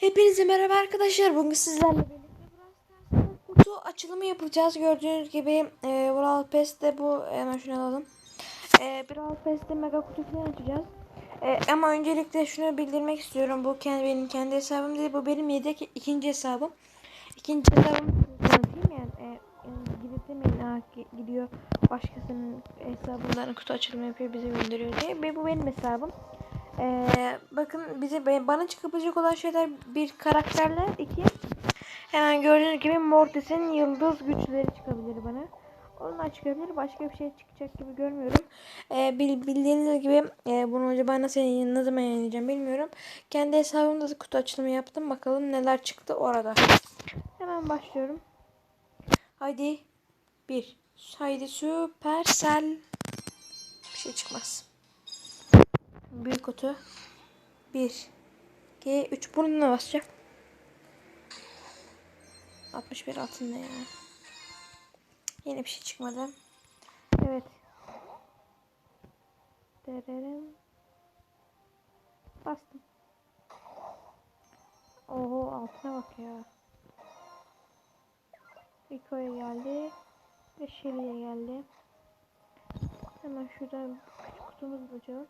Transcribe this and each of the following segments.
Hepinize merhaba arkadaşlar. Bugün sizlerle birlikte kutu açılımı yapacağız. Gördüğünüz gibi e, Brawl Pass'te bu hemen şunu alalım. E, Brawl Pass'te mega kutu falan açacağız. E, ama öncelikle şunu bildirmek istiyorum. Bu kendi, benim kendi hesabım değil. Bu benim yedek ikinci hesabım. İkinci size tanıtayım yani. E, gidip demeyin "Aa, gi- gidiyor başkasının hesabından kutu açılımı yapıyor bize gönderiyor diye. Ve bu benim hesabım. Ee, bakın bize bana çıkabilecek olan şeyler bir karakterler iki hemen gördüğünüz gibi Mortis'in yıldız güçleri çıkabilir bana. Onlar çıkabilir. Başka bir şey çıkacak gibi görmüyorum. Ee, bil- bildiğiniz gibi e, bunu acaba nasıl ne zaman yayınlayacağım bilmiyorum. Kendi hesabımda da kutu açılımı yaptım. Bakalım neler çıktı orada. Hemen başlıyorum. Haydi. Bir. Haydi Supercell. Bir şey çıkmaz. Büyük kutu. 1 2 3 burnuna basacağım. 61 altında ya. Yine bir şey çıkmadı. Evet. Dererim. Bastım. Oho altına bak ya. Rico'ya geldi. Ve Shelly'e geldi. Hemen şuradan küçük kutumuzu açalım.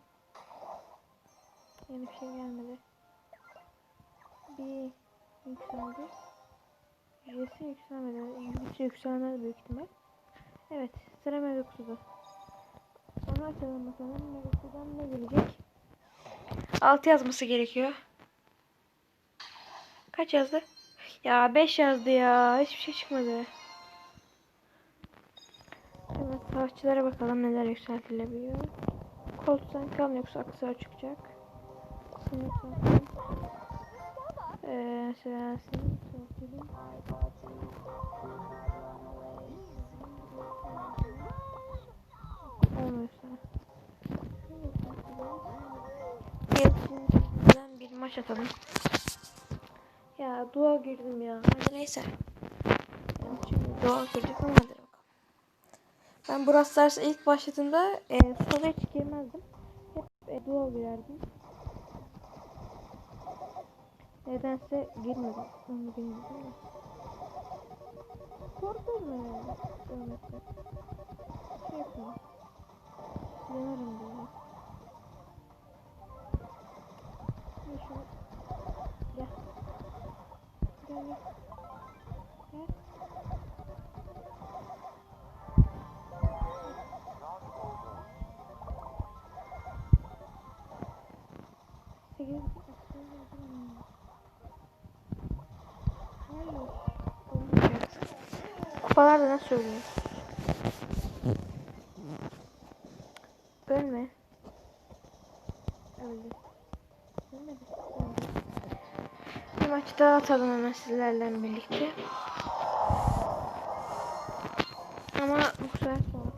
Yeni bir şey gelmedi. Bir yükseldi. Jesse yükselmedi. Güçlü yükselmez büyük ihtimal. Evet. Sıra mega kutuda. Onu açalım bakalım. Mega kutudan ne gelecek? 6 yazması gerekiyor. Kaç yazdı? Ya 5 yazdı ya. Hiçbir şey çıkmadı. Evet savaşçılara bakalım neler yükseltilebiliyor. Colt'tan kan yoksa aksar çıkacak. Eee Selensin. Sınıfın. Olmuyor sana. Yılçından bir maç atalım. Ya dua girdim ya. Hadi neyse. Şimdi dua girdik ama hadi bakalım. Ben Brawl Stars'a ilk başladığımda e, sola hiç girmezdim. Hep e, dua girerdim. Nedense girmedim. Onu bilmiyorum da. Korkuyorum yani. Ölmekten. Şey yapıyorum. Denerim böyle. Gel şunu. Gel. Gel gel. Gel. Sekiz. Kupalarda nasıl ölüyor? Ölme. Öldü. Ölmedi. Bir maç daha atalım hemen sizlerle birlikte. Ama bu sefer sonra.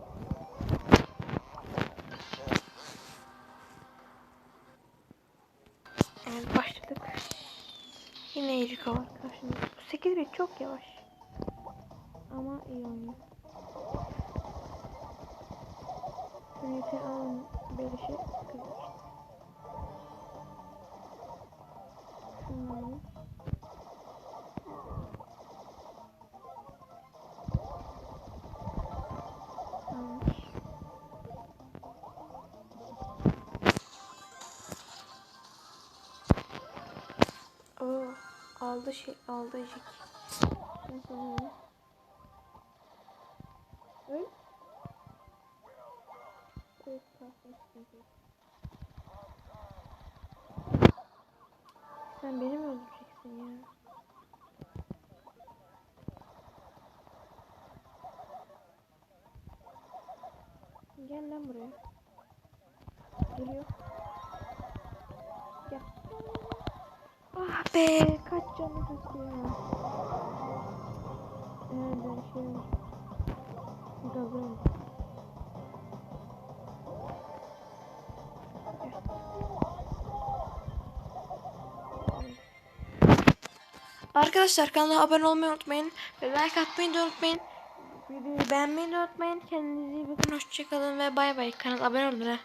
Evet başladık. Yine Erika var karşımda. 8 bit çok yavaş. Ama iyi oynuyor. Neyse alın. Şunu alayım. Almış. Oo, aldı şey, aldı jik. Neyse Sen beni mi öldüreceksin ya? Gel lan buraya. Geliyor. Gel. Ah be kaç canı kesiyor. Evet ben şey Gazı Arkadaşlar kanala abone olmayı unutmayın. Ve like atmayı unutmayın. Videoyu beğenmeyi de unutmayın. Kendinize iyi bakın. Hoşçakalın ve bay bay. Kanala abone olun. ha.